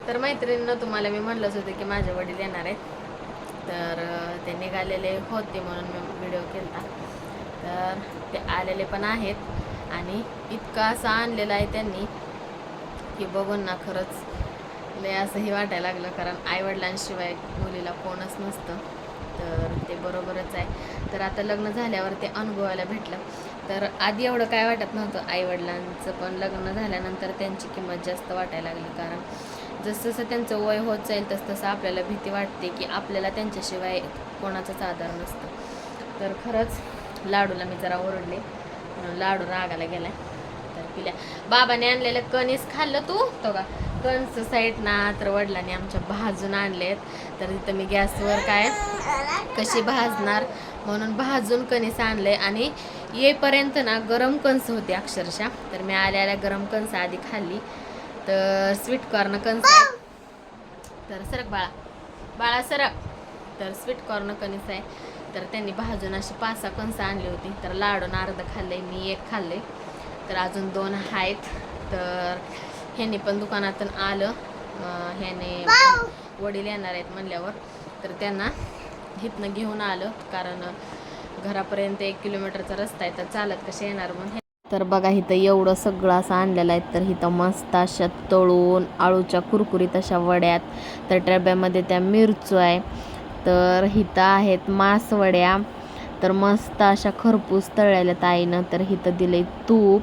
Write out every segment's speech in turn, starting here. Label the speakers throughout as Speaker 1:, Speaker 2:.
Speaker 1: तर मैत्रिणीनं तुम्हाला मी म्हणलंच होतं की माझे वडील येणार आहेत. तर ते निघालेले होते म्हणून मी व्हिडिओ केला तर ते आलेले पण आहेत आणि इतका असा आणलेला आहे त्यांनी की बघून ना खरंच लय असंही वाटायला लागलं. कारण आईवडिलांशिवाय मुलीला कोणच नसतं. तर ते बरोबरच आहे. तर आता लग्न झाल्यावर ते अनुभवायला भेटलं. तर आधी एवढं काय वाटत नव्हतं. आईवडिलांचं पण लग्न झाल्यानंतर त्यांची किंमत जास्त वाटायला लागली. कारण जसं जसं त्यांचं वय होत जाईल तसं तसं आपल्याला भीती वाटते की आपल्याला त्यांच्याशिवाय कोणाचाच आधार नसतं. तर खरंच लाडूला मी जरा ओरडले. म्हणून लाडू रागाला गेलाय. तर पिल्या. बाबाने आणलेलं कणीस खाल्लं तू? तो का? कणस साईड ना तर वडिलांनी आमच्या भाजून आणलेत. तर इथं मी गॅसवर काय? कशी भाजणार? म्हणून भाजून कणीस आणले आणि येईपर्यंत ना गरम कणस होते अक्षरशः. तर मी आल्या आल्या गरम कणस आधी खाल्ली. तर स्वीट कॉर्न कन्स आहे तर सरक बाळा. बाळा सरक. तर स्वीट कॉर्न कणीस आहे. तर त्यांनी भाजून अशी पाच सहा कणसं आणली होती. तर लाडून अर्ध खाल्ले मी एक खाल्ले तर अजून दोन आहेत. तर ह्यांनी पण दुकानातून आलं. ह्याने वडील येणार आहेत म्हणल्यावर. तर त्यांना इथनं घेऊन आलं. कारण घरापर्यंत एक किलोमीटरचा रस्ता आहे तर चालत कसे येणार म्हणून तर बघा इथं एवढं सगळं असं आणलेलं आहे. तर इथं मस्त अशा तळून आळूच्या कुरकुरीत अशा वड्यात. तर डब्यामध्ये त्या मिरचू आहे. तर इथं आहेत मासवड्या. तर मस्त अशा खरपूस तळलेल्या ताईनं तर इथं दिले तूप.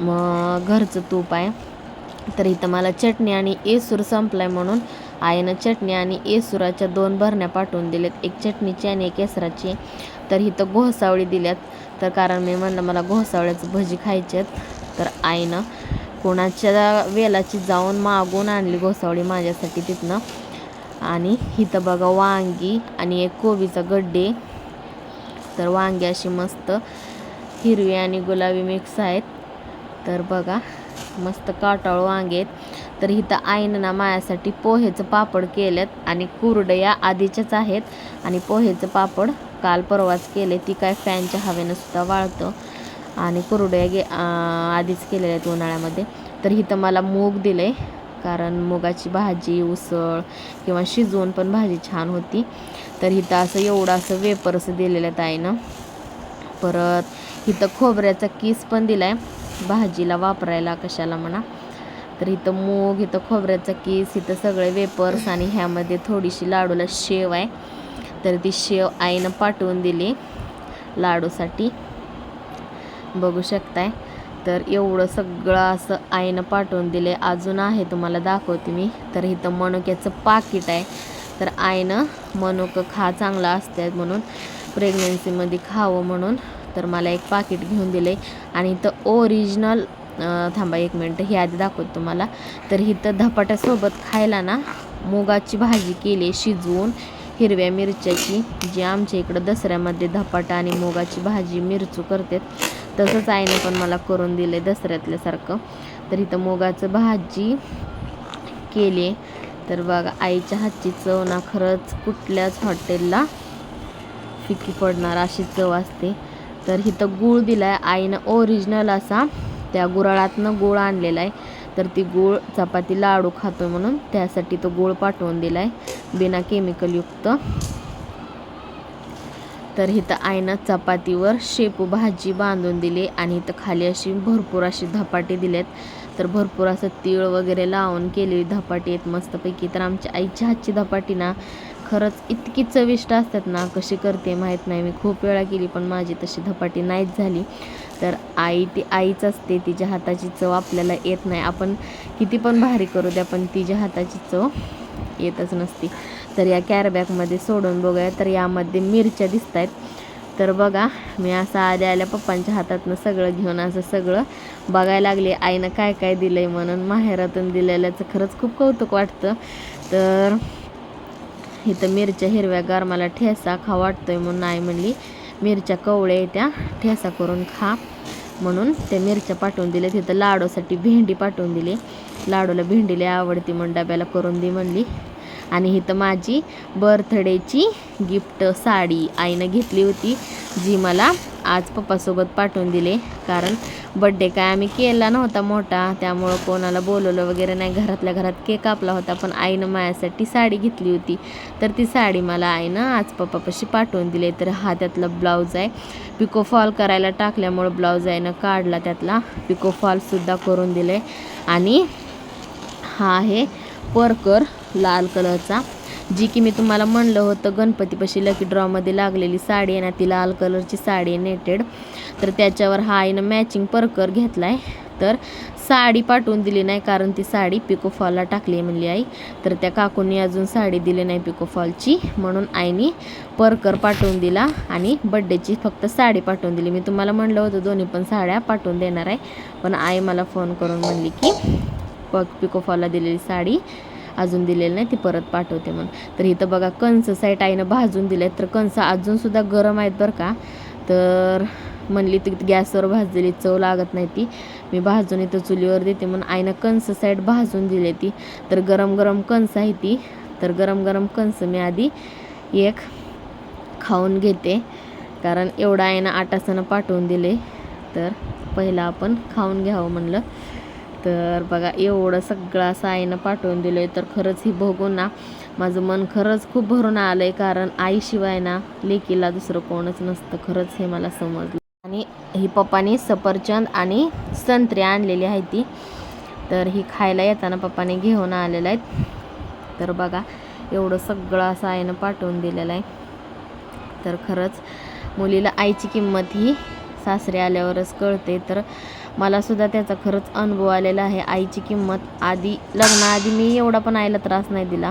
Speaker 1: मग घरचं तूप आहे. तर इथं मला चटणी आणि एसूर संपलाय म्हणून आईनं चटणी आणि एसुराच्या दोन भरण्या पाठवून दिल्यात. एक चटणीची आणि एक केसराची तर इथं घोसावळी दिल्यात. तर कारण मी म्हणलं मला घोसावळ्याचं भजी खायची आहेत. तर आईनं कोणाच्या वेलाची जाऊन मागून आणली घोसावळी माझ्यासाठी तिथनं. आणि इथं बघा वांगी आणि एक कोबीचा गड्डे. तर वांगी अशी मस्त हिरवी आणि गुलाबी मिक्स आहेत. तर बघा मस्त काटाळू वांगे आहेत. तर इथं आईनं ना मायासाठी पोहेचं पापड केलेत आणि कुरडया आधीच्याच आहेत. आणि पोहेचं पापड काल परवाच केले. ती काय फॅनच्या हवेनं सुद्धा वाळतं. आणि कुरडया गे आधीच केलेल्या आहेत उन्हाळ्यामध्ये. तर इथं मला मूग दिले कारण मुगाची भाजी उसळ किंवा शिजवून पण भाजी छान होती. तर इथं असं एवढं असं वेपर्स दिलेलं आहेत आईनं. परत इथं खोबऱ्याचा किस पण दिला आहे भाजीला वापरायला कशाला म्हणा. तर इथं मूग इथं खोबऱ्याचा किस इथं सगळे वेपर्स आणि ह्यामध्ये थोडीशी लाडूला शेव आहे. तर ती शेव आईनं पाठवून दिली लाडूसाठी. बघू शकताय. तर एवढं सगळं असं आईनं पाठवून दिले अजून आहे तुम्हाला दाखवते मी. तर इथं मनुक्याचं पाकिट आहे. तर आईनं मनुकं खा चांगला असतात म्हणून प्रेग्नन्सीमध्ये खावं म्हणून तर मला एक पाकिट घेऊन दिले आणि इथं ओरिजिनल थांबा एक मिनटं ही आधी दाखवतो तुम्हाला. तर इथं धपाट्यासोबत खायला ना मुगाची भाजी केली शिजवून हिरव्या मिरच्याची जी आमच्या इकडं दसऱ्यामध्ये धपाटा आणि मुगाची भाजी मिरचू करतात. तसंच आईने पण मला करून दिले दसऱ्यातल्यासारखं तर इथं मुगाचं भाजी केली. तर बघा आईच्या हातची चव ना खरंच कुठल्याच हॉटेलला फिकी पडणार अशी चव असते. तर इथं गूळ आहे आईनं ओरिजिनल असा त्या गुराळातनं गूळ आणलेला आहे. तर ती गूळ चपाती लाडू खातो म्हणून त्यासाठी तो गूळ पाठवून दिला आहे बिना केमिकलयुक्त तर इथं आईनं चपातीवर शेपू भाजी बांधून दिली आणि इथं खाली अशी भरपूर अशी धपाटे दिलेत. तर भरपूर असं तीळ वगैरे लावून केलेली धपाटी आहेत मस्तपैकी. तर आमच्या आईच्या हातची धपाटी ना खरंच इतकी चविष्ट असतात ना कशी करते माहीत नाही. मी खूप वेळा केली पण माझी तशी धपाटी नाहीच झाली. तर आई ती आईच असते तिच्या हाताची चव आपल्याला येत नाही. आपण किती पण भारी करू द्या पण तिच्या हाताची चव येतच नसती. तर या कॅरबॅगमध्ये सोडून बघूया. तर यामध्ये मिरच्या दिसत आहेत तर बघा मी असं आल्या आल्या पप्पांच्या हातातनं सगळं घेऊन असं सगळं बघायला लागले. आईनं काय काय दिलं आहे म्हणून माहेरातून दिलेल्याचं खरंच खूप कौतुक वाटतं. तर इथं मिरच्या हिरव्यागार मला ठेसा खा वाटतोय म्हणून आई म्हणली मिरच्या कवळ्या त्या ठेसा करून खा. म्हणून त्या मिरच्या पाठवून दिल्या तिथं लाडूसाठी भेंडी पाठवून दिली. लाडूला भेंडी लय आवडती म्हणून डब्याला करून दे म्हणली. आणि इथं माझी बर्थडेची गिफ्ट साडी आईनं घेतली होती जी मला आज पप्पासोबत पाठवून दिले. कारण बड्डे काय आम्ही केला नव्हता मोठा. त्यामुळं कोणाला बोलवलं वगैरे नाही. घरातल्या घरात केक कापला होता. पण आईनं माझ्यासाठी साडी घेतली होती. तर ती साडी मला आईनं आज पप्पापाशी पाठवून दिली. तर हा त्यातला ब्लाऊज आहे. पिको फॉल करायला टाकल्यामुळं ब्लाऊज आईनं काढला त्यातला. पिको फॉलसुद्धा करून दिले. आणि हा आहे परकर लाल कलरचा. जी की मी तुम्हाला म्हणलं होतं गणपतीपाशी लकी ड्रॉमध्ये लागलेली साडी आहे ना ती लाल कलरची साडी आहे नेटेड तर त्याच्यावर हा आईनं मॅचिंग परकर घेतला आहे तर साडी पाठवून दिली नाही कारण ती साडी पिकोफॉलला टाकली आहे म्हणली आई. तर त्या काकूंनी अजून साडी दिली नाही पिकोफॉलची. म्हणून आईनी परकर पाठवून दिला आणि बड्डेची फक्त साडी पाठवून दिली. मी तुम्हाला म्हणलं होतं दोन्ही पण साड्या पाठवून देणार आहे. पण आई मला फोन करून म्हणली की प पिकोफॉलला दिलेली साडी. अजून दिलेलं नाही ती परत पाठवते म्हणून. तर इथं बघा कंस साईट आईनं भाजून दिले तर कंस अजूनसुद्धा गरम आहेत बरं का. तर म्हणली ती गॅसवर भाजलेली चव लागत नाही ती. मी भाजून इथं चुलीवर देते म्हणून आईनं कंस साईड भाजून दिली ती. तर गरम गरम कंस आहे ती. तर गरम गरम कंस मी आधी एक खाऊन घेते. कारण एवढं आईनं आटासनं पाठवून दिले. तर पहिला आपण खाऊन घ्यावं म्हणलं. तर बघा एवढं सगळं असं आईनं पाठवून दिलं आहे तर खरंच ही बघून ना माझं मन खरंच खूप भरून आलं आहे कारण आईशिवाय ना लेकीला दुसरं कोणच नसतं. खरंच हे मला समजलं. आणि ही पप्पानी सफरचंद आणि संत्री आणलेली आहे ती. तर ही खायला येताना पप्पाने घेऊन आलेलं आहेत. तर बघा एवढं सगळं असं आईनं पाठवून दिलेलं आहे. तर खरंच मुलीला आईची किंमत ही सासरे आल्यावरच कळते. तर मलासुद्धा त्याचा खरंच अनुभव आलेला आहे. आईची किंमत आधी लग्नाआधी मी एवढा पण आईला त्रास नाही दिला.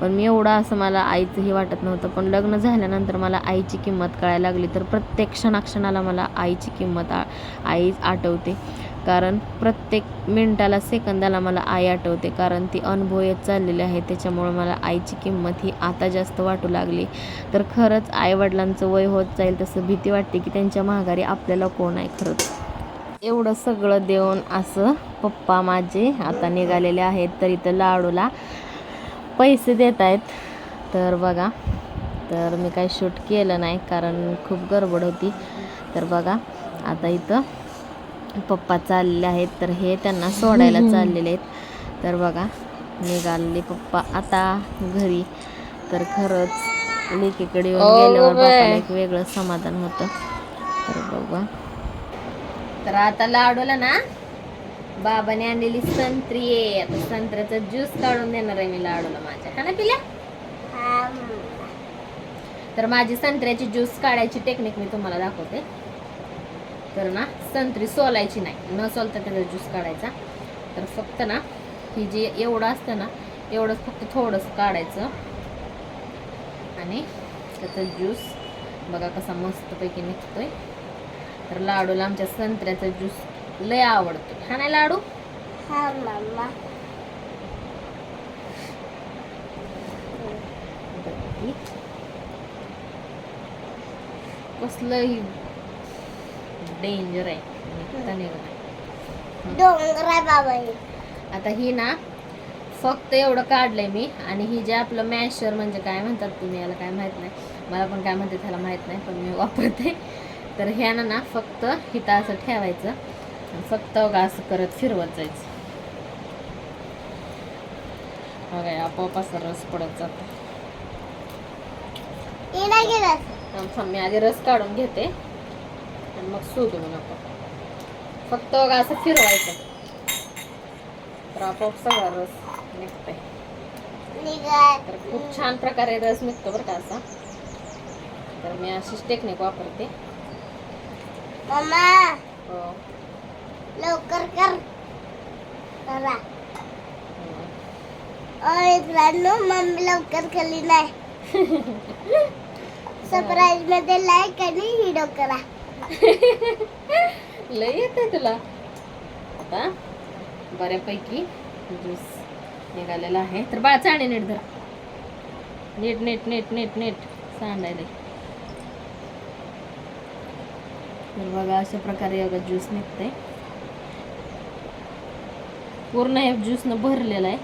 Speaker 1: पण मी एवढा असं मला आईचं हे वाटत नव्हतं. पण लग्न झाल्यानंतर मला आईची किंमत कळायला लागली. तर प्रत्येक क्षणाक्षणाला मला आईची किंमत आ आई आठवते. कारण प्रत्येक मिनटाला सेकंदाला मला आई आठवते. कारण ती अनुभव येत चाललेली आहे. त्याच्यामुळं मला आईची किंमत ही आता जास्त वाटू लागली. तर खरंच आईवडिलांचं वय होत जाईल तसं भीती वाटते की त्यांच्या माघारी आपल्याला कोण आहे खरंच. एवढं सगळं देऊन असं पप्पा माझे आता निघालेले आहेत तर इथं लाडूला पैसे देत आहेत. तर बघा तर मी काही शूट केलं नाही कारण खूप गडबड होती. तर बघा आता इथं पप्पा चाललेले आहेत तर हे त्यांना सोडायला चाललेले आहेत. तर बघा निघालेले पप्पा आता घरी. तर खरंच लेकीकडे येऊन गेल्यावर बापाला एक वेगळं समाधान होतं. तर बघा. तर आता लाडूला ना बाबाने आणलेली संत्री आहे. आता संत्र्याचा ज्यूस काढून देणार आहे मी लाडूला माझ्या. हा ना पिल्या? तर माझी संत्र्याची ज्यूस काढायची टेक्निक मी तुम्हाला दाखवते. तर ना संत्री सोलायची नाही. न सोलता त्याचा ज्यूस काढायचा. तर फक्त ना ही जी एवढं असतं ना एवढंच फक्त थोडंसं काढायचं. आणि त्याचा ज्यूस बघा कसा मस्तपैकी निघतोय. तर लाडूला आमच्या संत्र्याचा ज्यूस लय आवडतो. हा नाही लाडू?
Speaker 2: हा
Speaker 1: डेंजर आहे.
Speaker 2: डोंगर बाबा हे.
Speaker 1: आता ही ना फक्त एवढं काढलंय मी आणि ही जे आपलं मॅशर म्हणजे काय म्हणतात तुम्ही याला काय माहीत नाही. मला पण काय म्हणते त्याला माहीत नाही पण मी वापरते. तर ह्यानं ना फक्त हिथं असं ठेवायचं फक्त बघा असं करत फिरवत जायचं. बघा हे आपोआप असं रस पडत जातो. मी आधी रस काढून घेते. आणि मग मग आपण. फक्त बघा असं फिरवायचं. तर आपोआप सगळा रस निघतोय. तर खूप छान प्रकारे रस निघतो बरं का असा. तर मी अशीच टेक्निक वापरते.
Speaker 2: मम्मा. लवकर कर. करा मित्रांनो मम्मी लवकर केली नाही. सरप्राईजमध्ये लाईक आणि व्हिडिओ करा.
Speaker 1: लय येते तुला. आता बऱ्यापैकी ज्यूस निघालेला आहे. तर बाळा चाणे नीट धर. नीट नीट नीट नीट नीट. सांडायला. तर बघा अशा प्रकारे बघा ज्यूस निघते पूर्ण हे ज्यूसनं भरलेलं आहे.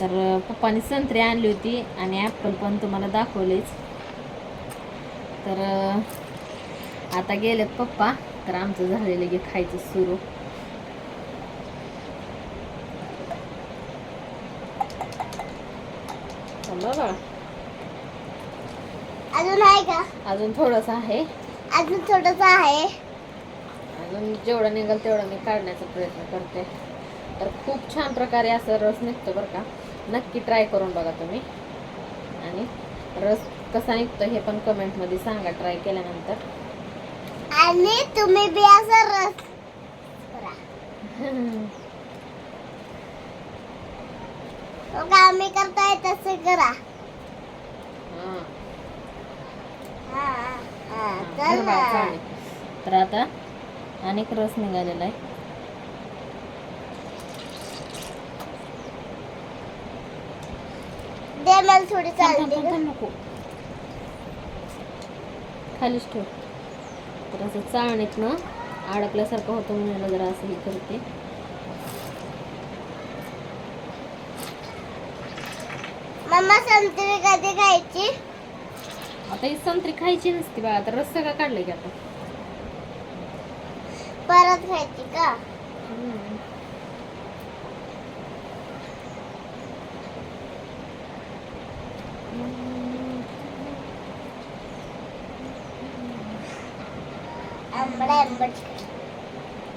Speaker 1: तर पप्पाने संत्री आणली होती आणि ॲपल पण तुम्हाला दाखवलेच. तर आता गेलेत पप्पा तर आमचं झालेलं की खायचं सुरू. बघा.
Speaker 2: अजून आहे का?
Speaker 1: अजून थोडंसं आहे.
Speaker 2: अजून थोडस आहे.
Speaker 1: अजून जेवढं निघेल तेवढं मी काढण्याचा प्रयत्न करते. तर खूप छान प्रकारे असं रस निघतो बरं का. नक्की ट्राय करून बघा तुम्ही. आणि रस कसा निघतो हे पण कमेंटमध्ये सांगा ट्राय केल्यानंतर.
Speaker 2: आणि तुम्ही बी असं रस करा. मग आम्ही करताय तसे करा
Speaker 1: हां.
Speaker 2: हा, हा,
Speaker 1: चालेल. तर आता अनेक रस निघालेला आहे.
Speaker 2: थोडी
Speaker 1: नको. खालीच ठेव. तर असं चाळणीत ना अडकल्यासारखं होतं म्हणून जरा असं हे करते.
Speaker 2: मम्मा संत्री कधी खायची?
Speaker 1: आता ही संत्री खायची नसती बा आता रस्सा का काढलाय की आता?
Speaker 2: परत खायची का? आंबडा आंबट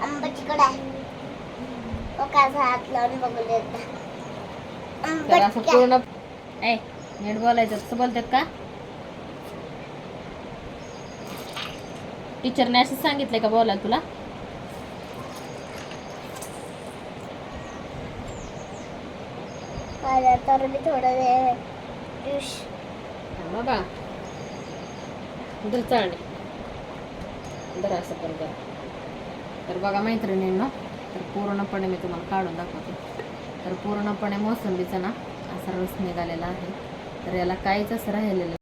Speaker 2: आंबट आहे. तो कसा हात लावून बघू देत
Speaker 1: तर असं
Speaker 2: आंबट
Speaker 1: पूर्ण ए नीट बोलायचं तसं बोलतात का? टीचरने असं सांगितलंय का बोला तुला?
Speaker 2: तर मी थोडं वेळ
Speaker 1: बाबा चाळणे. दर असं पण तर बघा मैत्रिणींनो तर पूर्णपणे मी तुम्हाला काढून दाखवते. तर पूर्णपणे मोसंबीचा ना असा रस निघालेला आहे. तर याला काहीच असं राहिलेलं